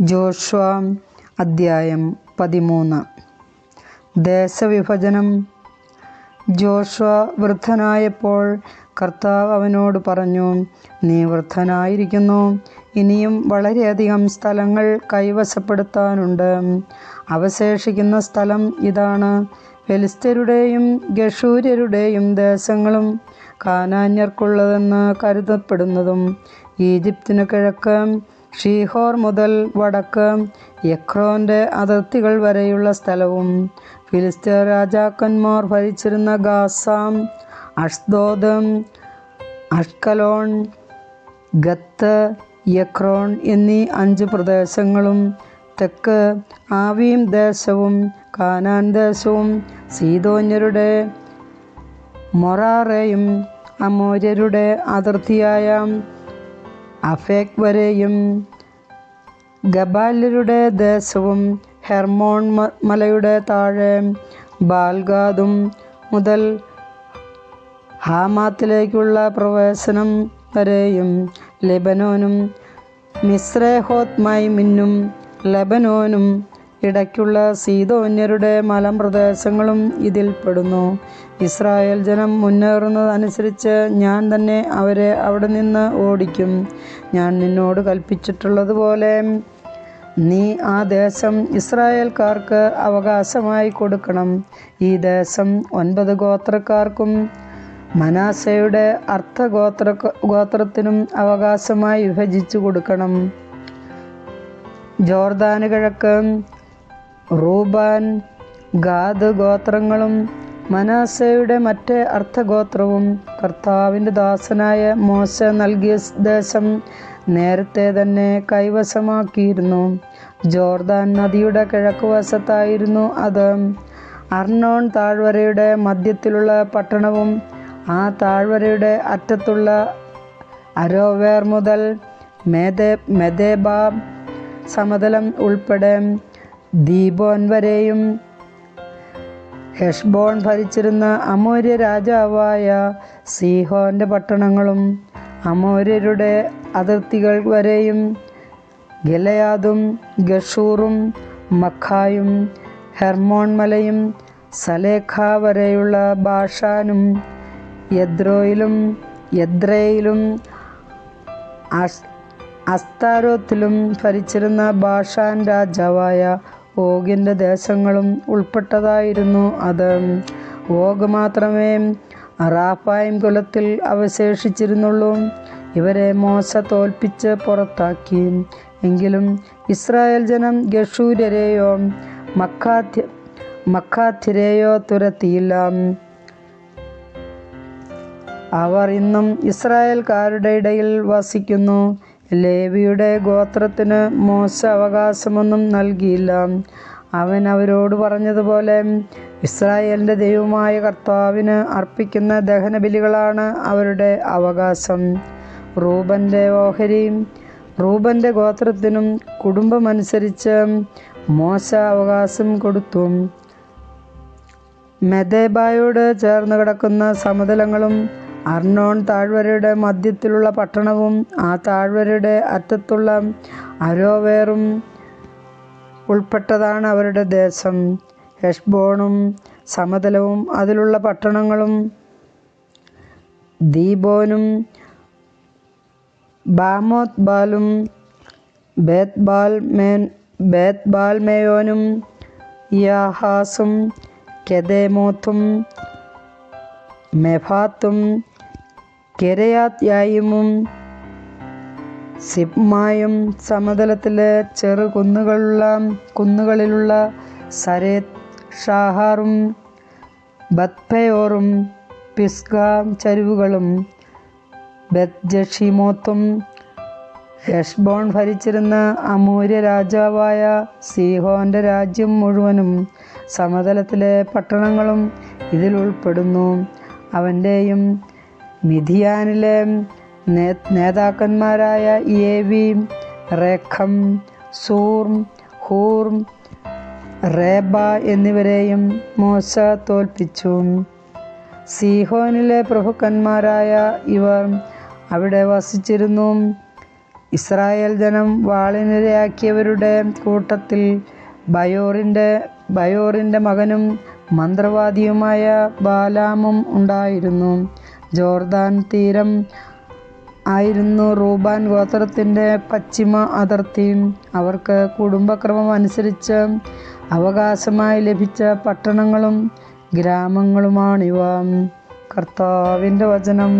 Joshua അദ്ധ്യായം പതിമൂന്ന്. ദേശവിഭജനം. Joshua വൃദ്ധനായപ്പോൾ കർത്താവ് അവനോട് പറഞ്ഞു നീ വൃദ്ധനായിരിക്കുന്നു. ഇനിയും വളരെയധികം സ്ഥലങ്ങൾ കൈവശപ്പെടുത്താനുണ്ട്. അവശേഷിക്കുന്ന സ്ഥലം ഇതാണ്. ഫെലിസ്തരുടെയും ഗഷൂര്യരുടെയും ദേശങ്ങളും കാനാന്യർക്കുള്ളതെന്ന് കരുതപ്പെടുന്നതും ഈജിപ്തിനു കിഴക്ക് ഷീഹോർ മുതൽ വടക്ക് യക്രോന്റെ അതിർത്തികൾ വരെയുള്ള സ്ഥലവും ഫിലിസ്തീൻ രാജാക്കന്മാർ ഭരിച്ചിരുന്ന ഗാസാം അഷ്ദോദ് അഷ്കലോൺ ഗത്ത് യക്രോൺ എന്നീ അഞ്ച് പ്രദേശങ്ങളും തെക്ക് ആവീം ദേശവും കാനാൻ ദേശവും സീതോന്യരുടെ മൊറാറയും അമോര്യരുടെ അതിർത്തിയായ അഫേക് വരെയും ഗബാലരുടെ ദേശവും ഹെർമോൺ മലയുടെ താഴെ ബാൽഗാദും മുതൽ ഹാമാത്തിലേക്കുള്ള പ്രവേശനം വരെയും ലെബനോനും മിശ്രേഹോത് മിന്നും ലെബനോനും ഇടയ്ക്കുള്ള സീതോന്യരുടെ മലമ്പ്രദേശങ്ങളും ഇതിൽ പെടുന്നു. ഇസ്രായേൽ ജനം മുന്നേറുന്നതനുസരിച്ച് ഞാൻ തന്നെ അവരെ അവിടെ നിന്ന് ഓടിക്കും. ഞാൻ നിന്നോട് കൽപ്പിച്ചിട്ടുള്ളതുപോലെ നീ ആ ദേശം ഇസ്രായേൽക്കാർക്ക് അവകാശമായി കൊടുക്കണം. ഈ ദേശം ഒൻപത് ഗോത്രക്കാർക്കും മനാസയുടെ അർത്ഥഗോത്ര ഗോത്രത്തിനും അവകാശമായി വിഭജിച്ചു കൊടുക്കണം. ജോർദാന് കിഴക്ക് റൂബാൻ ഗാദ് ഗോത്രങ്ങളും മനാസയുടെ മറ്റേ അർത്ഥഗോത്രവും കർത്താവിന്റെ ദാസനായ മോശ നൽകിയ ദേശം നേരത്തെ തന്നെ കൈവശമാക്കിയിരുന്നു. ജോർദാൻ നദിയുടെ കിഴക്ക് വശത്തായിരുന്നു അത്. അർണോൺ താഴ്വരയുടെ മധ്യത്തിലുള്ള പട്ടണവും ആ താഴ്വരയുടെ അറ്റത്തുള്ള അരോവേർ മുതൽ മെദേ മെദേബ സമതലം ഉൾപ്പെടെ ദീബോൻ വരെയും. ഹെഷ്ബോൺ ഭരിച്ചിരുന്ന അമൂര്യ രാജാവായ സീഹോന്റെ പട്ടണങ്ങളും അമൂര്യരുടെ അതിർത്തികൾ വരെയും ഗലയാദും ഗഷൂറും മഖായും ഹെർമോൺ മലയും സലേഖ വരെയുള്ള ബാഷാനും യദ്രോയിലും യദ്രയിലും അസ് അസ്താരോത്തിലും ഭരിച്ചിരുന്ന ബാഷാൻ രാജാവായ ഓഗിന്റെ ദേശങ്ങളും ഉൾപ്പെട്ടതായിരുന്നു അത്. ഓഗ് മാത്രമേ റാഫായും കുലത്തിൽ അവശേഷിച്ചിരുന്നുള്ളൂ. ഇവരെ മോശ തോൽപ്പിച്ച് പുറത്താക്കി. എങ്കിലും ഇസ്രായേൽ ജനം ഗഷൂരരെയോ മക്കാഥ്യ മക്കാഥിരെയോ തുരത്തിയില്ല. അവർ ഇന്നും ഇസ്രായേൽക്കാരുടെ ഇടയിൽ വസിക്കുന്നു. ലേവിയുടെ ഗോത്രത്തിന് മോശ അവകാശമൊന്നും നൽകിയില്ല. അവൻ അവരോട് പറഞ്ഞതുപോലെ ഇസ്രായേലിന്റെ ദൈവമായ കർത്താവിന് അർപ്പിക്കുന്ന ദഹനബലികളാണ് അവരുടെ അവകാശം. റൂബന്റെ ഓഹരി റൂബന്റെ ഗോത്രത്തിനും കുടുംബമനുസരിച്ച് മോശ അവകാശം കൊടുത്തു. മെദേബായോട് ചേർന്ന് കിടക്കുന്ന സമതലങ്ങളും അർണോൺ താഴ്വരയുടെ മധ്യത്തിലുള്ള പട്ടണവും ആ താഴ്വരയുടെ അറ്റത്തുള്ള അരോവേറും ഉൾപ്പെട്ടതാണ് അവരുടെ ദേശം. ഹെഷ്ബോണും സമതലവും അതിലുള്ള പട്ടണങ്ങളും ദീബോനും ബാമോത് ബാലും ബേത് ബാൽ മേൻ ബേത് ബാൽമേയോനും യാഹാസും കെദേമോത്തും മെഫാത്തും കെരയാത് സിപ്മായും സമതലത്തിലെ ചെറു കുന്നുകളുള്ള കുന്നുകളിലുള്ള സരേത് ഷാഹാറും ബത്പയോറും പിസ്ഗ ചരിവുകളും ബെത് ജഷിമോത്തും ഹെഷ്ബോൺ ഭരിച്ചിരുന്ന അമൂര്യ രാജാവായ സീഹോന്റെ രാജ്യം മുഴുവനും സമതലത്തിലെ പട്ടണങ്ങളും ഇതിൽ ഉൾപ്പെടുന്നു അവന്റെയും മിഥിയാനിലെ നേതാക്കന്മാരായ ഏവി റേഖം സൂർ ഹൂർ റേബ എന്നിവരെയും മോശ തോൽപ്പിച്ചു. സീഹോനിലെ പ്രഭുക്കന്മാരായ ഇവർ അവിടെ വസിച്ചിരുന്നു. ഇസ്രായേൽ ജനം വാളിനിരയാക്കിയവരുടെ കൂട്ടത്തിൽ ബയോറിന്റെ ബയോറിന്റെ മകനും മന്ത്രവാദിയുമായ ബാലാമും ഉണ്ടായിരുന്നു. ജോർദാൻ തീരം ആയിരുന്നു റൂബാൻ ഗോത്രത്തിന്റെ പശ്ചിമ അതിർത്തി. അവർക്ക് കുടുംബക്രമം അനുസരിച്ച് അവകാശമായി ലഭിച്ച പട്ടണങ്ങളും ഗ്രാമങ്ങളുമാണിവ. കർത്താവിന്റെ വചനം.